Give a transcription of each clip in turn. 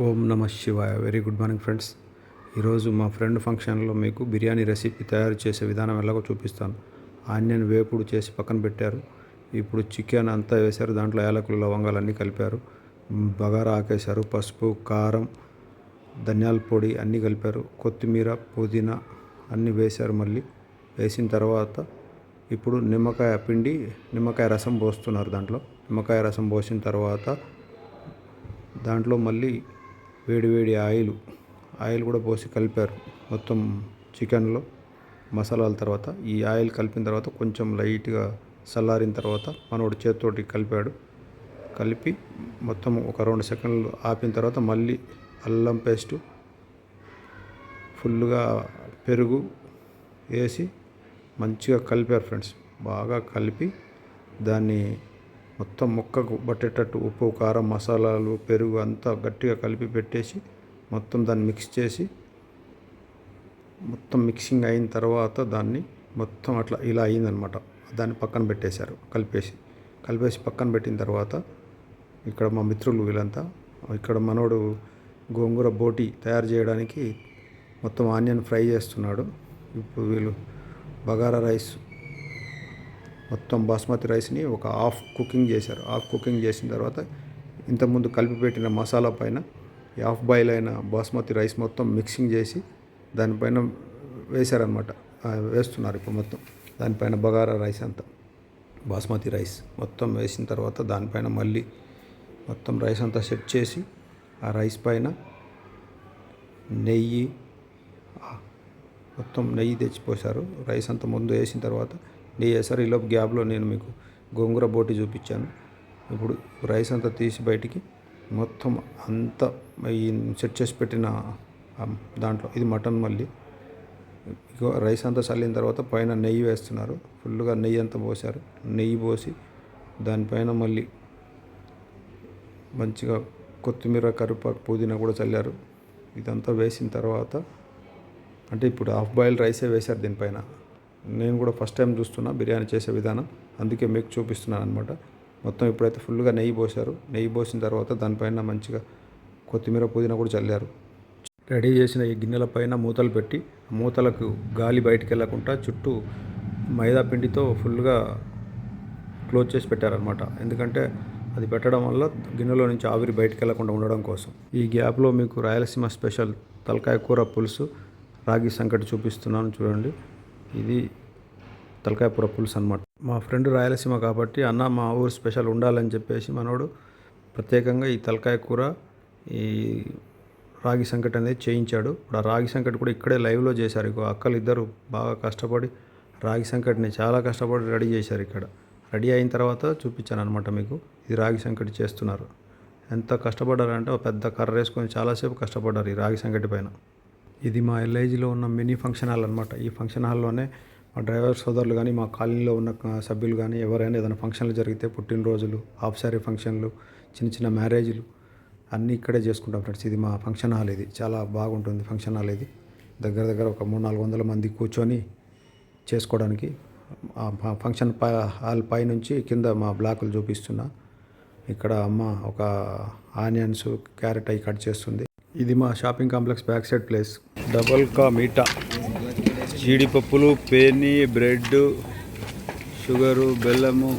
ఓం నమ శివాయ. Very good morning friends ఈరోజు మా ఫ్రెండ్ ఫంక్షన్లో మీకు బిర్యానీ రెసిపీ తయారు చేసే విధానం ఎలాగో చూపిస్తాను. ఆనియన్ వేపుడు చేసి పక్కన పెట్టారు. ఇప్పుడు చికెన్ అంతా వేశారు. దాంట్లో యాలకులు లవంగాలు అన్నీ కలిపారు. బగారా ఆకేశారు. పసుపు కారం ధనియాల పొడి అన్నీ కలిపారు. కొత్తిమీర పుదీనా అన్నీ వేశారు మళ్ళీ. వేసిన తర్వాత ఇప్పుడు నిమ్మకాయ పిండి నిమ్మకాయ రసం పోస్తున్నారు దాంట్లో. నిమ్మకాయ రసం పోసిన తర్వాత దాంట్లో మళ్ళీ వేడివేడి ఆయిల్ ఆయిల్ కూడా పోసి కలిపారు. మొత్తం చికెన్లో మసాలాల తర్వాత ఈ ఆయిల్ కలిపిన తర్వాత కొంచెం లైట్గా చల్లారిన తర్వాత మనోడు చేతితోటి కలిపాడు. కలిపి మొత్తం ఒక రెండు సెకండ్లు ఆపిన తర్వాత మళ్ళీ అల్లం పేస్టు ఫుల్గా పెరుగు వేసి మంచిగా కలిపారు ఫ్రెండ్స్. బాగా కలిపి దాన్ని మొత్తం ముక్కకు పట్టేటట్టు ఉప్పు కారం మసాలాలు పెరుగు అంతా గట్టిగా కలిపి పెట్టేసి మొత్తం దాన్ని మిక్స్ చేసి మొత్తం మిక్సింగ్ అయిన తర్వాత దాన్ని మొత్తం అట్లా ఇలా అయిందనమాట. దాన్ని పక్కన పెట్టేశారు కలిపేసి. కలిపేసి పక్కన పెట్టిన తర్వాత ఇక్కడ మా మిత్రులు వీళ్ళంతా ఇక్కడ మనోడు గోంగూర బోటి తయారు చేయడానికి మొత్తం ఆనియన్ ఫ్రై చేస్తున్నాడు. ఇప్పుడు వీళ్ళు బగారా రైస్ మొత్తం బాస్మతి రైస్ని ఒక హాఫ్ కుకింగ్ చేశారు. హాఫ్ కుకింగ్ చేసిన తర్వాత ఇంతకుముందు కలిపి పెట్టిన మసాలా పైన హాఫ్ బాయిల్ అయిన బాస్మతి రైస్ మొత్తం మిక్సింగ్ చేసి దానిపైన వేశారనమాట వేస్తున్నారు ఇప్పుడు మొత్తం. దానిపైన బగారా రైస్ అంతా. బాస్మతి రైస్ మొత్తం వేసిన తర్వాత దానిపైన మళ్ళీ మొత్తం రైస్ అంతా సెట్ చేసి ఆ రైస్ పైన నెయ్యి మొత్తం నెయ్యి తెచ్చిపోశారు. రైస్ అంతా ముందు వేసిన తర్వాత నెయ్యి వేసారు ఈలోపు గ్యాప్లో నేను మీకు గోంగూర బోటి చూపించాను. ఇప్పుడు రైస్ అంతా తీసి బయటికి మొత్తం అంతా ఈ సెట్ చేసి పెట్టిన దాంట్లో ఇది మటన్ మళ్ళీ. రైస్ అంతా చల్లిన తర్వాత పైన నెయ్యి వేస్తున్నారు. ఫుల్గా నెయ్యి అంతా పోసారు. నెయ్యి పోసి దానిపైన మళ్ళీ మంచిగా కొత్తిమీర కరివేపాకు పుదీనా కూడా చల్లారు. ఇదంతా వేసిన తర్వాత అంటే ఇప్పుడు హాఫ్ బాయిల్ రైసే వేశారు దీనిపైన. నేను కూడా ఫస్ట్ టైం చూస్తున్నా బిర్యానీ చేసే విధానం. అందుకే మీకు చూపిస్తున్నాను అనమాట మొత్తం ఇప్పుడైతే ఫుల్గా నెయ్యి పోశారు. నెయ్యి పోసిన తర్వాత దానిపైన మంచిగా కొత్తిమీర పుదీనా కూడా చల్లారు. రెడీ చేసిన ఈ గిన్నెల పైన మూతలు పెట్టి మూతలకు గాలి బయటికి వెళ్ళకుండా చుట్టూ మైదా పిండితో ఫుల్గా క్లోజ్ చేసి పెట్టారనమాట ఎందుకంటే అది పెట్టడం వల్ల గిన్నెలో నుంచి ఆవిరి బయటికి వెళ్ళకుండా ఉండడం కోసం. ఈ గ్యాప్లో మీకు రాయలసీమ స్పెషల్ తలకాయ కూర పులుసు రాగి సంకటి చూపిస్తున్నాను చూడండి. ఇది తలకాయపుర పులుసు అనమాట మా ఫ్రెండ్ రాయలసీమ కాబట్టి అన్న మా ఊరు స్పెషల్ ఉండాలని చెప్పేసి మనోడు ప్రత్యేకంగా ఈ తలకాయ కూర ఈ రాగి సంకటి అనేది చేయించాడు. ఇప్పుడు ఆ రాగి సంకటి కూడా ఇక్కడే లైవ్లో చేశారు. అక్కలు ఇద్దరు బాగా కష్టపడి రాగి సంకటిని చాలా కష్టపడి రెడీ చేశారు ఇక్కడ. రెడీ అయిన తర్వాత చూపించాను అనమాట మీకు. ఇది రాగి సంకటి చేస్తున్నారు. ఎంత కష్టపడ్డారంటే ఒక పెద్ద కర్ర వేసుకొని చాలాసేపు కష్టపడ్డారు ఈ రాగి సంకటి పైన. ఇది మా ఎల్ఐజీలో ఉన్న మినీ ఫంక్షన్ హాల్ అనమాట ఈ ఫంక్షన్ హాల్లోనే మా డ్రైవర్ సోదరులు కానీ మా కాలనీలో ఉన్న సభ్యులు కానీ ఎవరైనా ఏదైనా ఫంక్షన్లు జరిగితే పుట్టినరోజులు హాఫ్ శారీ ఫంక్షన్లు చిన్న చిన్న మ్యారేజ్లు అన్నీ ఇక్కడే చేసుకుంటాం ఫ్రెండ్స్. ఇది మా ఫంక్షన్ హాల్ ఇది. చాలా బాగుంటుంది ఫంక్షన్ హాల్ ఇది. దగ్గర దగ్గర ఒక మూడు నాలుగు వందల మంది కూర్చొని చేసుకోవడానికి ఫంక్షన్ పై హాల్ పై నుంచి కింద మా బ్లాకులు చూపిస్తున్నా. ఇక్కడ అమ్మ ఒక ఆనియన్స్ క్యారెట్ అవి కట్ చేస్తుంది. ఇది మా shopping complex back side place. Double ka meetha. జీడిపప్పులు పేని బ్రెడ్ షుగరు బెల్లము.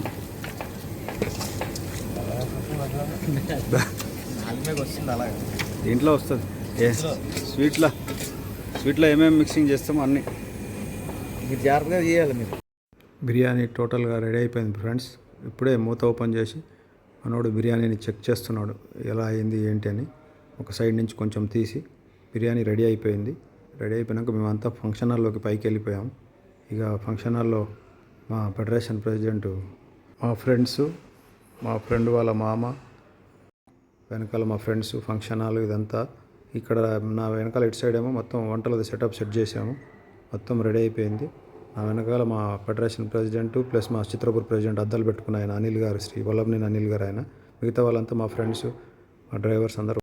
దీంట్లో వస్తుంది. ఏ స్వీట్లో స్వీట్లో ఏమేమి మిక్సింగ్ చేస్తామో అన్నీ. మీరు జాగ్రత్తగా చేయాలి మీరు. బిర్యానీ టోటల్గా రెడీ అయిపోయింది ఫ్రెండ్స్. ఇప్పుడే మూత ఓపెన్ చేసి మనోడు బిర్యానీని చెక్ చేస్తున్నాడు. ఎలా అయింది ఏంటి అని. ఒక సైడ్ నుంచి కొంచెం తీసి బిర్యానీ రెడీ అయిపోయింది. రెడీ అయిపోయినాక మేమంతా ఫంక్షన్ హాల్లోకి పైకి వెళ్ళిపోయాం. ఇక ఫంక్షన్ హాల్లో మా ఫెడరేషన్ ప్రెసిడెంట్ మా ఫ్రెండ్స్ మా ఫ్రెండ్ వాళ్ళ మామ వెనకాల మా ఫ్రెండ్స్ ఫంక్షన్ హాల్ ఇదంతా. ఇక్కడ నా వెనకాల ఇటు సైడ్ ఏమో మొత్తం వంటలది సెటప్ సెట్ చేసాము మొత్తం రెడీ అయిపోయింది. నా వెనకాల మా ఫెడరేషన్ ప్రెసిడెంట్ ప్లస్ మా చిత్రపూర్ ప్రెసిడెంట్ అద్దాలు పెట్టుకున్న ఆయన అనిల్ గారు శ్రీ వల్లభనేని అనిల్ గారు ఆయన. మిగతా వాళ్ళంతా మా ఫ్రెండ్స్ మా డ్రైవర్స్ అందరూ